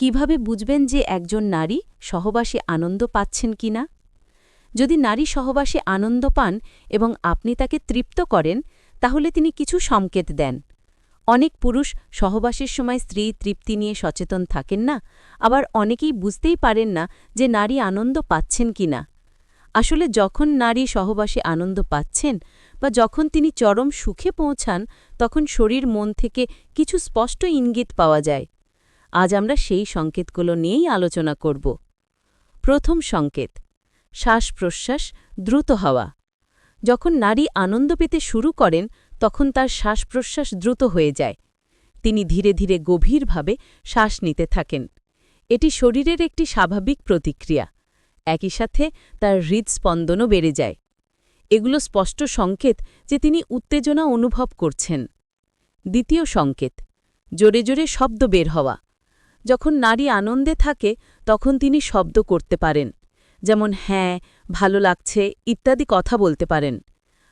কীভাবে বুঝবেন যে একজন নারী সহবাসে আনন্দ পাচ্ছেন কি না? যদি নারী সহবাসে আনন্দ পান এবং আপনি তাকে তৃপ্ত করেন, তাহলে তিনি কিছু সংকেত দেন। অনেক পুরুষ সহবাসের সময় স্ত্রী তৃপ্তি নিয়ে সচেতন থাকেন না, আবার অনেকেই বুঝতেই পারেন না যে নারী আনন্দ পাচ্ছেন কি না। আসলে যখন নারী সহবাসে আনন্দ পাচ্ছেন বা যখন তিনি চরম সুখে পৌঁছান, তখন শরীর মন থেকে কিছু স্পষ্ট ইঙ্গিত পাওয়া যায়। আজ আমরা সেই সংকেতগুলো নিয়েই আলোচনা করব। প্রথম সংকেত শ্বাস প্রশ্বাস দ্রুত হওয়া। যখন নারী আনন্দ পেতে শুরু করেন, তখন তার শ্বাস প্রশ্বাস দ্রুত হয়ে যায়। তিনি ধীরে ধীরে গভীরভাবে শ্বাস নিতে থাকেন। এটি শরীরের একটি স্বাভাবিক প্রতিক্রিয়া। একই সাথে তার হৃদস্পন্দনও বেড়ে যায়। এগুলো স্পষ্ট সংকেত যে তিনি উত্তেজনা অনুভব করছেন। দ্বিতীয় সংকেত, জোরে জোরে শব্দ বের হওয়া। যখন নারী আনন্দে থাকে, তখন তিনি শব্দ করতে পারেন। যেমন হ্যাঁ ভালো লাগছে, ইত্যাদি কথা বলতে পারেন।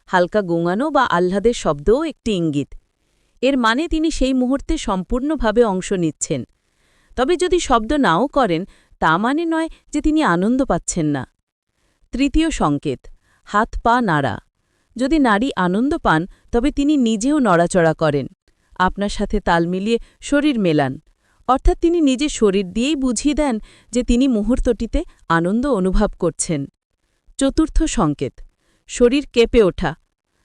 হালকা গোঙানো বা আহ্লাদের শব্দও একটি ইঙ্গিত। এর মানে তিনি সেই মুহূর্তে সম্পূর্ণভাবে অংশ নিচ্ছেন। তবে যদি শব্দ নাও করেন, তা মানে নয় যে তিনি আনন্দ পাচ্ছেন না। তৃতীয় সংকেত, হাত, পা, নাড়া। যদি নারী আনন্দ পান, তবে তিনি নিজেও নড়াচড়া করেন। আপনার সাথে তাল মিলিয়ে শরীর মেলান। অর্থাৎ তিনি নিজে শরীর দিয়েই বুঝিয়ে দেন যে তিনি মুহূর্তটিতে আনন্দ অনুভব করছেন। চতুর্থ সংকেত, শরীর কেঁপে ওঠা।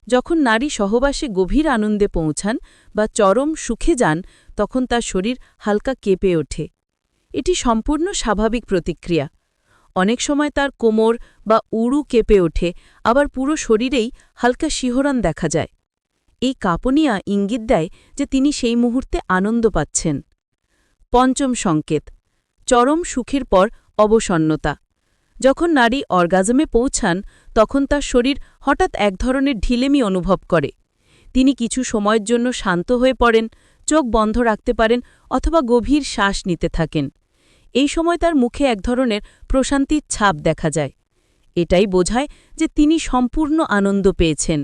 যখন নারী সহবাসে গভীর আনন্দে পৌঁছান বা চরম সুখে যান, তখন তার শরীর হালকা কেঁপে ওঠে। এটি সম্পূর্ণ স্বাভাবিক প্রতিক্রিয়া। অনেক সময় তার কোমর বা উড়ু কেঁপে ওঠে, আবার পুরো শরীরেই হালকা শিহরণ দেখা যায়। এই কাঁপনিয়া ইঙ্গিত দেয় যে তিনি সেই মুহূর্তে আনন্দ পাচ্ছেন। পঞ্চম সংকেত, চরম সুখের পর অবসন্নতা। যখন নারী অর্গাজমে পৌঁছান, তখন তার শরীর হঠাৎ এক ধরনের ঢিলেমি অনুভব করে। তিনি কিছু সময়ের জন্য শান্ত হয়ে পড়েন, চোখ বন্ধ রাখতে পারেন অথবা গভীর শ্বাস নিতে থাকেন। এই সময় তার মুখে এক ধরনের প্রশান্তির ছাপ দেখা যায়। এটাই বোঝায় যে তিনি সম্পূর্ণ আনন্দ পেয়েছেন।